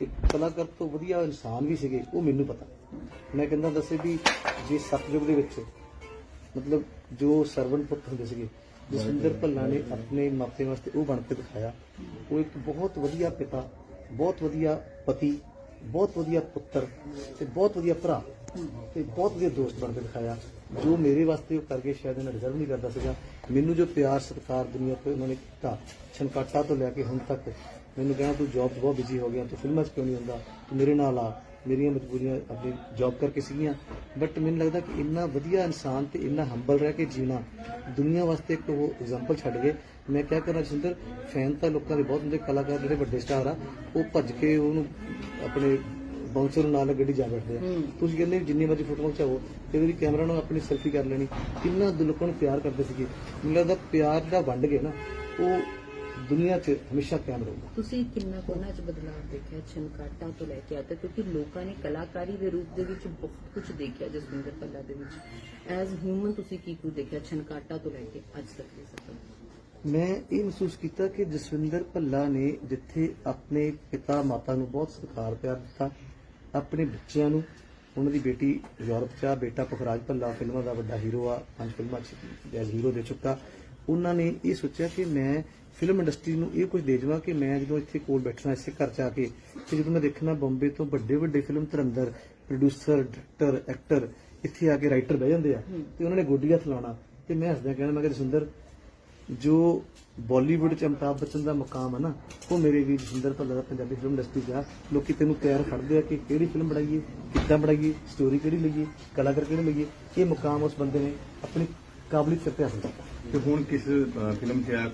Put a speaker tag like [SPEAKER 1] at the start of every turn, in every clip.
[SPEAKER 1] ਇੱਕ ਕਲਾਕਾਰ ਤੋਂ ਵਧੀਆ ਇਨਸਾਨ ਵੀ ਸੀਗੇ ਉਹ ਮੈਨੂੰ ਪਤਾ। ਮੈਂ ਕਹਿੰਦਾ ਦੱਸੇ ਵੀ ਜੇ ਸਤਯੁਗ ਦੇ ਵਿੱਚ ਮਤਲਬ ਜੋ ਸਰਵਨ ਪੁੱਤ ਹੁੰਦੇ ਸੀਗੇ ਜਸਵਿੰਦਰ ਭੱਲਾ ਨੇ ਆਪਣੇ ਮਾਪੇ ਵਾਸਤੇ ਉਹ ਬਣ ਕੇ ਦਿਖਾਇਆ। ਉਹ ਇੱਕ ਬਹੁਤ ਵਧੀਆ ਪਿਤਾ ਬਹੁਤ ਵਧੀਆ ਪਤੀ ਬਹੁਤ ਵਧੀਆ ਪੁੱਤਰ ਤੇ ਬਹੁਤ ਵਧੀਆ ਭਰਾ ਤੇ ਬਹੁਤ ਵਧੀਆ ਦੋਸਤ ਬਣ ਕੇ ਦਿਖਾਇਆ। ਜੋ ਮੇਰੇ ਵਾਸਤੇ ਉਹ ਕਰਕੇ ਸ਼ਾਇਦ ਇਹਨਾਂ ਡਿਜ਼ਰਵ ਨਹੀਂ ਕਰਦਾ ਸੀਗਾ। ਮੈਨੂੰ ਜੋ ਪਿਆਰ ਸਤਿਕਾਰ ਦੁਨੀਆ ਤੋਂ ਉਹਨਾਂ ਨੇ ਕੀਤਾ ਛਨਕਾਟਾ ਤੋਂ ਲੈ ਕੇ ਹੁਣ ਤੱਕ ਮੈਨੂੰ ਕਹਿੰਦਾ ਤੂੰ ਜੌਬ 'ਚ ਬਹੁਤ ਬਿਜ਼ੀ ਹੋ ਗਿਆ ਤੂੰ ਫਿਲਮਾਂ 'ਚ ਕਿਉਂ ਨਹੀਂ ਹੁੰਦਾ? ਤੂੰ ਮੇਰੇ ਨਾਲ ਆ ਮੇਰੀਆਂ ਮਜਬੂਰੀਆਂ ਆਪਣੀ ਜੌਬ ਕਰਕੇ ਸੀਗੀਆਂ। ਬਟ ਮੈਨੂੰ ਲੱਗਦਾ ਕਿ ਇੰਨਾ ਵਧੀਆ ਇਨਸਾਨ ਤੇ ਇੰਨਾ ਹੰਬਲ ਰਹਿ ਕੇ ਜੀਣਾ ਦੁਨੀਆ ਵਾਸਤੇ ਇੱਕ ਉਹ ਐਗਜ਼ਾਮਪਲ ਛੱਡ ਗਏ। ਮੈਂ ਕਿਹਾ ਕਰਨਾ ਜਸਿੰਦਰ ਫੈਨ ਤਾਂ ਲੋਕਾਂ ਦੇ ਬਹੁਤ ਹੁੰਦੇ ਕਲਾਕਾਰ ਜਿਹੜੇ ਵੱਡੇ ਸਟਾਰ ਆ ਉਹ ਭੱਜ ਕੇ ਉਹਨੂੰ ਆਪਣੇ ਬਾਉਂਸਰ ਨਾਲ ਗੱਡੀ ਜਾ ਬੈਠਦੇ ਆ। ਤੁਸੀਂ ਕਹਿੰਦੇ ਵੀ ਜਿੰਨੀ ਮਰਜ਼ੀ ਫੋਟੋ ਖਿਚਾਓ ਤੇ ਉਹਦੀ ਕੈਮਰਾ ਨਾਲ ਆਪਣੀ ਸੈਲਫੀ ਕਰ ਲੈਣੀ। ਕਿੰਨਾ ਦਿਲ ਲੋਕਾਂ ਨੂੰ ਪਿਆਰ ਕਰਦੇ ਸੀਗੇ। ਮੈਨੂੰ ਲੱਗਦਾ ਪਿਆਰ ਜਿਹੜਾ ਵੰਡ ਗਏ ਨਾ ਉਹ ਦੁਨੀਆ 'ਚ ਹਮੇਸ਼ਾ ਕਾਇਮ ਰਹੂਗਾ।
[SPEAKER 2] ਤੁਸੀਂ ਕਿੰਨਾ ਕੁ ਉਹਨਾਂ 'ਚ ਬਦਲਾਅ ਦੇਖਿਆ ਛਨਕਾਟਾ ਤੋਂ ਲੈ ਕੇ ਆ ਤੱਕ ਕਿਉਂਕਿ ਲੋਕਾਂ ਨੇ ਕਲਾਕਾਰੀ ਦੇ ਰੂਪ ਦੇ ਵਿੱਚ ਬਹੁਤ ਕੁਝ ਦੇਖਿਆ ਜਸਵਿੰਦਰ ਭੱਲਾ ਦੇ ਵਿੱਚ। ਐਜ਼ ਹਿਊਮਨ ਤੁਸੀਂ ਕੀ ਕੁਝ ਦੇਖਿਆ ਛਨਕਾਟਾ ਤੋਂ ਲੈ ਕੇ ਅੱਜ ਤੱਕ ਦੇ ਸਫਰ?
[SPEAKER 1] ਮੈਂ ਇਹ ਮਹਿਸੂਸ ਕੀਤਾ ਕਿ ਜਸਵਿੰਦਰ ਭੱਲਾ ਨੇ ਜਿੱਥੇ ਆਪਣੇ ਪਿਤਾ ਮਾਤਾ ਨੂੰ ਬਹੁਤ ਸਤਿਕਾਰ ਪਿਆਰ ਦਿੱਤਾ ਆਪਣੇ ਬੱਚਿਆਂ ਨੂੰ ਉਹਨਾਂ ਦੀ ਬੇਟੀ ਯੂਰਪ 'ਚ ਆ ਬੇਟਾ ਪੁਖਰਾਜ ਭੱਲਾ ਫਿਲਮਾਂ ਦਾ ਵੱਡਾ ਹੀਰੋ ਆ ਪੰਜ ਫਿਲਮਾਂ 'ਚ ਹੀਰੋ ਦੇ ਚੁੱਕਾ ਉਹਨਾਂ ਨੇ ਇਹ ਸੋਚਿਆ ਕਿ ਮੈਂ ਫਿਲਮ ਇੰਡਸਟਰੀ ਨੂੰ ਇਹ ਕੁਝ ਦੇ ਜਾਵਾਂ ਕਿ ਮੈਂ ਜਦੋਂ ਇੱਥੇ ਕੋਲ ਬੈਠਣਾ ਇਸੇ ਘਰ 'ਚ ਆ ਕੇ ਤੇ ਜਦੋਂ ਮੈਂ ਦੇਖਣਾ ਬੰਬੇ ਤੋਂ ਵੱਡੇ ਵੱਡੇ film Dhurandhar producer director actor ਇੱਥੇ ਆ ਕੇ ਰਾਈਟਰ ਬਹਿ ਜਾਂਦੇ ਆ ਤੇ ਉਹਨਾਂ ਨੇ ਗੋਡੀ ਹੱਥ ਲਾਉਣਾ। ਤੇ ਮੈਂ ਹੱਸਦਿਆਂ ਕਹਿਣਾ ਮੈਂ ਕਿ ਜਸਵਿੰਦਰ ਜੋ ਬਾਲੀਵੁੱਡ ਚ ਅਮਿਤਾਭ ਬੱਚਨ ਦਾ ਮੁਕਾਮ ਹੈ ਨਾ ਉਹ ਮੇਰੇ ਵੀਰ ਜਿੰਦਰ ਭੱਲਾ ਦਾ ਪੰਜਾਬੀ ਫਿਲਮ ਇੰਡਸਟਰੀ ਦਾ ਲੋਕੀ ਤੈਨੂੰ ਤਿਆਰ ਖੜਦੇ ਆ ਕਿ ਕਿਹੜੀ ਫਿਲਮ ਬਣਾਈਏ ਕਿੱਦਾਂ ਬਣਾਈਏ ਸਟੋਰੀ ਕਿਹੜੀ ਲਈਏ ਕਲਾਕਾਰ ਕਿਹੜੇ ਲਈਏ। ਇਹ ਮੁਕਾਮ ਉਸ ਬੰਦੇ ਨੇ ਆਪਣੀ ਕਾਬਲੀਅਤ ਤੇ ਹਾਸਲ ਕੀਤਾ
[SPEAKER 3] ਤੇ ਹੁਣ ਕਿਸ ਫਿਲਮ 'ਚ ਆ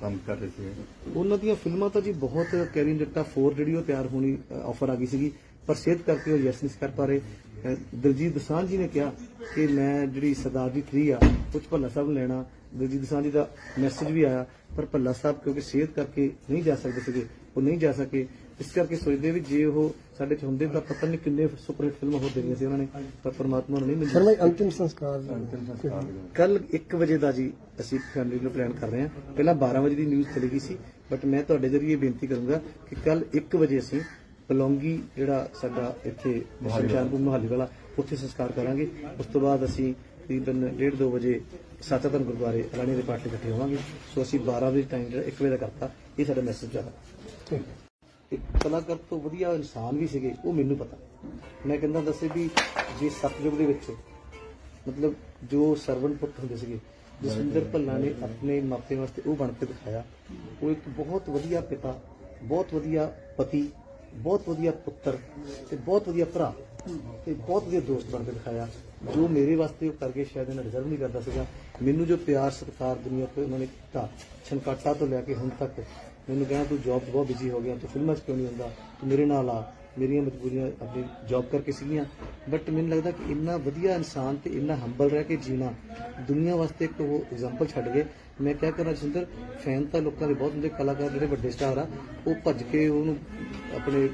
[SPEAKER 3] ਕੰਮ ਕਰ ਰਹੇ ਸੀ?
[SPEAKER 1] ਉਹਨਾਂ ਦੀਆਂ ਫਿਲਮਾਂ ਤਾਂ ਜੀ ਬਹੁਤ ਕੈਰੀਨ ਜੱਟਾ 4 ਜਿਹੜੀ ਉਹ ਤਿਆਰ ਹੋਣੀ ਆਫਰ ਆ ਗਈ ਸੀਗੀ ਪਰ ਸਿਹਤ ਕਰਕੇ ਉਹ ਯੈਸ ਨਹੀਂ ਕਰ ਪਾ ਰਹੇ। ਅ, ਦਲਜੀਤ ਦੋਸਾਂਝ ਜੀ ਨੇ ਕਿਹਾ ਕਿ ਮੈਂ ਜਿਹੜੀ ਸਰਦਾਰ ਜੀ 3 ਆ ਕੁਝ ਭੱਲਾ ਸਾਹਿਬ ਨੂੰ ਲੈਣਾ। ਦਲਜੀਤ ਦੋਸਾਂਝ ਜੀ ਦਾ ਮੈਸੇਜ ਵੀ ਆਇਆ ਪਰ ਭੱਲਾ ਸਾਹਿਬ ਕਿਉਂਕਿ ਸਿਹਤ ਕਰਕੇ ਨਹੀਂ ਜਾ ਸਕਦੇ ਸੀਗੇ ਉਹ ਨਹੀਂ ਜਾ ਸਕੇ। ਇਸ ਕਰਕੇ ਸੋਚਦੇ ਵੀ ਜੇ ਉਹ ਸਾਡੇ ਚ ਹੁੰਦੇ ਤਾਂ ਪਤਾ ਨਹੀਂ ਕਿੰਨੇ ਸੁਪਰ ਹਿੱਟ ਫਿਲਮਾਂ ਹੋ ਦੇਣੀਆਂ ਸੀ ਉਹਨਾਂ ਨੇ ਪਰ ਪਰਮਾਤਮਾ ਨੂੰ ਨਹੀਂ ਮਿਲੀ
[SPEAKER 4] ਸ਼ਰਮਾ ਜੀ, ਅੰਤਿਮ ਸੰਸਕਾਰ
[SPEAKER 1] ਕੱਲ 1 ਵਜੇ ਦਾ ਜੀ ਅਸੀਂ ਫੈਮਿਲੀ ਨੂੰ ਪਲਾਨ ਕਰ ਰਹੇ ਹਾਂ। ਪਹਿਲਾਂ 12 ਵਜੇ ਦੀ ਨਿਊਜ਼ ਚਲੀ ਗਈ ਸੀ ਬਟ ਮੈਂ ਤੁਹਾਡੇ ਜਰੀਏ ਬੇਨਤੀ ਕਰੂੰਗਾ ਕਿ ਕੱਲ 1 ਵਜੇ ਅਸੀਂ ਪਲੌਂਗੀ ਜਿਹੜਾ ਸਾਡਾ ਇੱਥੇ ਸ਼ਮਸ਼ਾਨਪੁਰ ਮੁਹਾਲੀ ਵਾਲਾ ਉੱਥੇ ਸੰਸਕਾਰ ਕਰਾਂਗੇ। ਉਸ ਤੋਂ ਬਾਅਦ ਅਸੀਂ ਤਕਰੀਬਨ 1:30 2 ਵਜੇ ਸਾਚਾਤਨ ਗੁਰਦੁਆਰੇ ਅਲਾਣੀ ਦੇ ਪਾਠ ਤੇ ਇਕੱਠੇ ਹੋਵਾਂਗੇ। ਸੋ ਅਸੀਂ 12 ਵਜੇ ਟਾਈਮ ਜਿਹੜਾ 1 ਵਜੇ ਦਾ ਕਰਤਾ ਇਹ ਸਾਡਾ ਮੈਸੇਜ ਆ। ਇੱਕ ਕਲਾਕਾਰ ਤੋਂ ਵਧੀਆ ਇਨਸਾਨ ਵੀ ਸੀਗੇ ਉਹ ਮੈਨੂੰ ਪਤਾ। ਮੈਂ ਕਹਿੰਦਾ ਦੱਸੇ ਵੀ ਜੇ ਸਤਯੁਗ ਦੇ ਵਿੱਚ ਮਤਲਬ ਜੋ ਸਰਵਨ ਪੁੱਤ ਹੁੰਦੇ ਸੀਗੇ ਜਸਵਿੰਦਰ ਭੱਲਾ ਨੇ ਆਪਣੇ ਮਾਪੇ ਵਾਸਤੇ ਉਹ ਬਣ ਕੇ ਦਿਖਾਇਆ। ਉਹ ਇੱਕ ਬਹੁਤ ਵਧੀਆ ਪਿਤਾ ਬਹੁਤ ਵਧੀਆ ਪਤੀ ਬਹੁਤ ਵਧੀਆ ਪੁੱਤਰ ਤੇ ਬਹੁਤ ਵਧੀਆ ਭਰਾ ਤੇ ਬਹੁਤ ਵਧੀਆ ਦੋਸਤ ਬਣ ਕੇ ਦਿਖਾਇਆ। ਜੋ ਮੇਰੇ ਵਾਸਤੇ ਉਹ ਕਰਕੇ ਸ਼ਾਇਦ ਇਹਨਾਂ ਡਿਜ਼ਰਵ ਨਹੀਂ ਕਰਦਾ ਸੀਗਾ। ਮੈਨੂੰ ਜੋ ਪਿਆਰ ਸਤਿਕਾਰ ਦੁਨੀਆ ਤੋਂ ਉਹਨਾਂ ਨੇ ਕੀਤਾ ਛਨਕਾਟਾ ਤੋਂ ਲੈ ਕੇ ਹੁਣ ਤੱਕ ਮੈਨੂੰ ਕਹਿੰਦਾ ਤੂੰ ਜੌਬ ਬਹੁਤ ਬਿਜ਼ੀ ਹੋ ਗਿਆ ਤੂੰ ਫਿਲਮਾਂ 'ਚ ਕਿਉਂ ਨਹੀਂ ਹੁੰਦਾ ਤੂੰ ਮੇਰੇ ਨਾਲ ਆ ਮੇਰੀਆਂ ਮਜਬੂਰੀਆਂ ਆਪਣੀ ਜੌਬ ਕਰਕੇ ਸੀਗੀਆਂ। ਬਟ ਮੈਨੂੰ ਲੱਗਦਾ ਕਿ ਇੰਨਾ ਵਧੀਆ ਇਨਸਾਨ ਤੇ ਇੰਨਾ ਹੰਬਲ ਰਹਿ ਕੇ ਜੀਣਾ ਦੁਨੀਆ ਵਾਸਤੇ ਇੱਕ ਉਹ ਐਗਜ਼ਾਮਪਲ ਛੱਡ ਗਏ। ਮੈਂ ਕਿਹਾ ਕਰਨਾ ਜਸਿੰਦਰ ਫੈਨ ਤਾਂ ਲੋਕਾਂ ਦੇ ਬਹੁਤ ਹੁੰਦੇ ਕਲਾਕਾਰ ਜਿਹੜੇ ਵੱਡੇ ਸਟਾਰ ਆ ਉਹ ਭੱਜ ਕੇ ਉਹਨੂੰ ਆਪਣੇ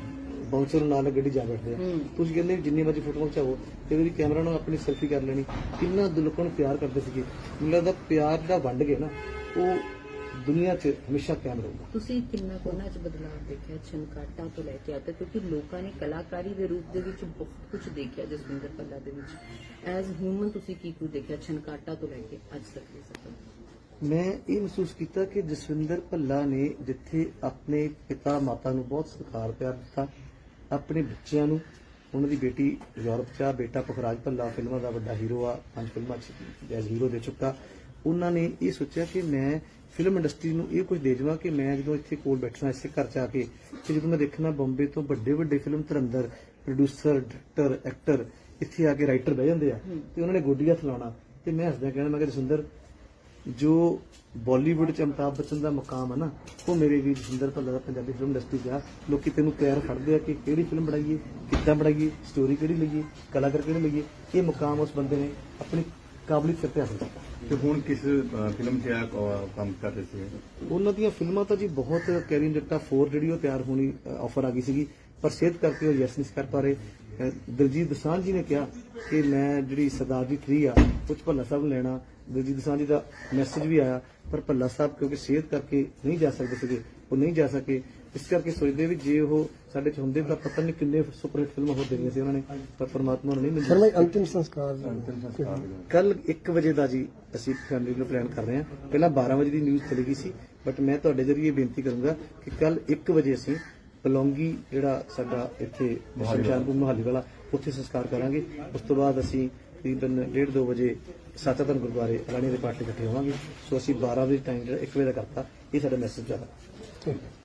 [SPEAKER 1] ਬਾਉਂਸਰ ਨੂੰ ਨਾਲ ਗੱਡੀ ਜਾ ਬੈਠਦੇ ਆ। ਤੁਸੀਂ ਕਹਿੰਦੇ ਜਿੰਨੀ ਮਰਜ਼ੀ ਫੋਟੋ ਖਿਚਾਓ ਤੇ ਉਹਦੀ ਕੈਮਰਾ ਨਾਲ ਆਪਣੀ ਸੈਲਫੀ ਕਰ ਲੈਣੀ। ਕਿੰਨਾ ਦਿਲ ਲੋਕਾਂ ਨੂੰ ਪਿਆਰ ਕਰਦੇ ਸੀਗੇ। ਮੈਨੂੰ ਲੱਗਦਾ ਪਿਆਰ ਜਿਹੜਾ ਵੰਡ ਗਏ ਨਾ ਉਹ ਦੁਨੀਆ 'ਚ ਹਮੇਸ਼ਾ ਕਾਇਮ ਰਹੂਗਾ।
[SPEAKER 2] ਤੁਸੀਂ ਕਿੰਨਾ ਕੁ ਉਹਨਾਂ 'ਚ ਬਦਲਾਅ ਦੇਖਿਆ ਛਨਕਾਟਾ ਤੋਂ ਲੈ ਕੇ ਆ ਤੱਕ ਕਿਉਂਕਿ ਲੋਕਾਂ ਨੇ ਕਲਾਕਾਰੀ ਦੇ ਰੂਪ ਦੇ ਵਿੱਚ ਬਹੁਤ ਕੁਝ ਦੇਖਿਆ ਜਸਵਿੰਦਰ ਭੱਲਾ ਦੇ ਵਿੱਚ। ਐਜ਼ ਹਿਊਮਨ ਤੁਸੀਂ ਕੀ ਕੁਝ ਦੇਖਿਆ ਛਨਕਾਟਾ ਤੋਂ ਲੈ ਕੇ ਅੱਜ ਤੱਕ ਦੇ ਸਫਰ
[SPEAKER 1] ਮੈਂ ਇਹ ਮਹਿਸੂਸ ਕੀਤਾ ਕਿ ਜਸਵਿੰਦਰ ਭੱਲਾ ਨੇ ਜਿੱਥੇ ਆਪਣੇ ਪਿਤਾ ਮਾਤਾ ਨੂੰ ਬਹੁਤ ਸਤਿਕਾਰ ਪਿਆਰ ਦਿੱਤਾ ਆਪਣੇ ਬੱਚਿਆਂ ਨੂੰ ਉਹਨਾਂ ਦੀ ਬੇਟੀ ਯੂਰਪ 'ਚ ਆ ਬੇਟਾ ਪੁਖਰਾਜ ਭੱਲਾ ਫਿਲਮਾਂ ਦਾ ਵੱਡਾ ਹੀਰੋ ਆ ਪੰਜ ਫਿਲਮਾਂ 'ਚ ਐਜ਼ ਹੀਰੋ ਦੇ ਚੁੱਕਾ। ਉਹਨਾਂ ਨੇ ਇਹ ਸੋਚਿਆ ਕਿ ਮੈਂ ਫਿਲਮ ਇੰਡਸਟਰੀ ਨੂੰ ਇਹ ਕੁਝ ਦੇ ਜਾਵਾਂ ਕਿ ਮੈਂ ਜਦੋਂ ਇੱਥੇ ਕੋਲ ਬੈਠਣਾ ਇਸੇ ਘਰ 'ਚ ਆ ਕੇ ਤੇ ਜਦੋਂ ਮੈਂ ਦੇਖਣਾ ਬੰਬੇ ਤੋਂ ਵੱਡੇ ਵੱਡੇ film Dhurandhar producer director actor ਇੱਥੇ ਆ ਕੇ ਰਾਈਟਰ ਬਹਿ ਜਾਂਦੇ ਆ ਤੇ ਉਹਨਾਂ ਨੇ ਗੋਡੀ ਹੱਥ ਲਾਉਣਾ। ਤੇ ਮੈਂ ਹੱਸਦਿਆਂ ਕਹਿਣਾ ਮੈਂ ਕਿ ਸੁੰਦਰ ਜੋ ਬਾਲੀਵੁੱਡ ਚ ਅਮਿਤਾਭ ਬੱਚਨ ਦਾ ਮੁਕਾਮ ਹੈ ਨਾ ਉਹ ਮੇਰੇ ਵੀਰ ਜਿੰਦਰ ਭੱਲਾ ਦਾ ਪੰਜਾਬੀ ਫਿਲਮ ਇੰਡਸਟਰੀ ਦਾ ਲੋਕੀ ਤੈਨੂੰ ਤਿਆਰ ਖੜਦੇ ਆ ਕਿ ਕਿਹੜੀ ਫਿਲਮ ਬਣਾਈਏ ਕਿੱਦਾਂ ਬਣਾਈਏ ਸਟੋਰੀ ਕਿਹੜੀ ਲਈਏ ਕਲਾਕਾਰ ਕਿਹੜੇ ਲਈਏ। ਇਹ ਮੁਕਾਮ ਉਸ ਬੰਦੇ ਨੇ ਆਪਣੀ ਕਾਬਲੀਅਤ ਸਿਰ ਤੇ ਹਾਸਲ ਕੀਤਾ
[SPEAKER 3] ਤੇ ਹੁਣ ਕਿਸ ਅ, ਫਿਲਮ 'ਚ ਆ ਕੰਮ ਕਰ ਰਹੇ ਸੀ?
[SPEAKER 1] ਉਹਨਾਂ ਦੀਆਂ ਫਿਲਮਾਂ ਤਾਂ ਜੀ ਬਹੁਤ ਕੈਰੀਨ ਜੱਟਾ 4 ਜਿਹੜੀ ਉਹ ਤਿਆਰ ਹੋਣੀ ਆਫਰ ਆ ਗਈ ਸੀਗੀ। ਪਰ ਸਿਹਤ ਕਰਕੇ ਉਹ ਯੈਸ ਨਹੀਂ ਕਰ ਪਾ ਰਹੇ। ਦਲਜੀਤ ਦੋਸਾਂਝ ਜੀ ਨੇ ਕਿਹਾ ਕਿ ਮੈਂ ਜਿਹੜੀ ਸਰਦਾਰ ਜੀ 3 ਆ ਕੁਝ ਭੱਲਾ ਸਾਹਿਬ ਨੂੰ ਲੈਣਾ। ਦਲਜੀਤ ਦੋਸਾਂਝ ਜੀ ਦਾ ਮੈਸੇਜ ਵੀ ਆਇਆ ਪਰ ਭੱਲਾ ਸਾਹਿਬ ਕਿਉਂਕਿ ਸਿਹਤ ਕਰਕੇ ਨਹੀਂ ਜਾ ਸਕਦੇ ਸੀਗੇ ਉਹ ਨਹੀਂ ਜਾ ਸਕੇ। ਇਸ ਕਰਕੇ ਸੋਚਦੇ ਵੀ ਜੇ ਉਹ ਸਾਡੇ ਚ ਹੁੰਦੇ ਤਾਂ ਪਤਾ ਨਹੀਂ ਕਿੰਨੇ ਸੁਪਰ ਹਿੱਟ ਫਿਲਮਾਂ ਹੋ ਦੇਣੀਆਂ ਸੀ ਉਹਨਾਂ ਨੇ ਪਰ ਪਰਮਾਤਮਾ ਨੂੰ ਨਹੀਂ
[SPEAKER 4] ਸਰ
[SPEAKER 1] ਮਿਲੀ
[SPEAKER 4] ਮੈਂ ਅੰਤਿਮ ਸੰਸਕਾਰ
[SPEAKER 1] ਕੱਲ 1 ਵਜੇ ਦਾ ਜੀ ਅਸੀਂ ਫੈਮਿਲੀ ਨੂੰ ਪਲਾਨ ਕਰ ਰਹੇ ਹਾਂ। ਪਹਿਲਾਂ 12 ਵਜੇ ਦੀ ਨਿਊਜ਼ ਚਲੀ ਗਈ ਸੀ ਬਟ ਮੈਂ ਤੁਹਾਡੇ ਜਰੀਏ ਬੇਨਤੀ ਕਰੂੰਗਾ ਕਿ ਕੱਲ 1 ਵਜੇ ਅਸੀਂ ਪਲੌਂਗੀ ਜਿਹੜਾ ਸਾਡਾ ਇੱਥੇ ਸ਼ਮਸ਼ਾਨਪੁਰ ਮੁਹਾਲੀ ਵਾਲਾ ਉੱਥੇ ਸੰਸਕਾਰ ਕਰਾਂਗੇ। ਉਸ ਤੋਂ ਬਾਅਦ ਅਸੀਂ ਤਕਰੀਬਨ 1:30 ਵਜੇ ਸਾਤਾਧਨ ਗੁਰਦੁਆਰੇ ਰਾਣੀ ਦੇ ਪਾਠ ਇਕੱਠੇ ਹੋਵਾਂਗੇ। ਸੋ ਅਸੀਂ 12 ਵਜੇ ਟਾਈਮ ਜਿਹੜਾ 1 ਵਜੇ ਦਾ ਕਰਤਾ ਇਹ ਸਾਡਾ ਮੈਸੇਜ ਜ਼ਿਆਦਾ
[SPEAKER 4] Sí.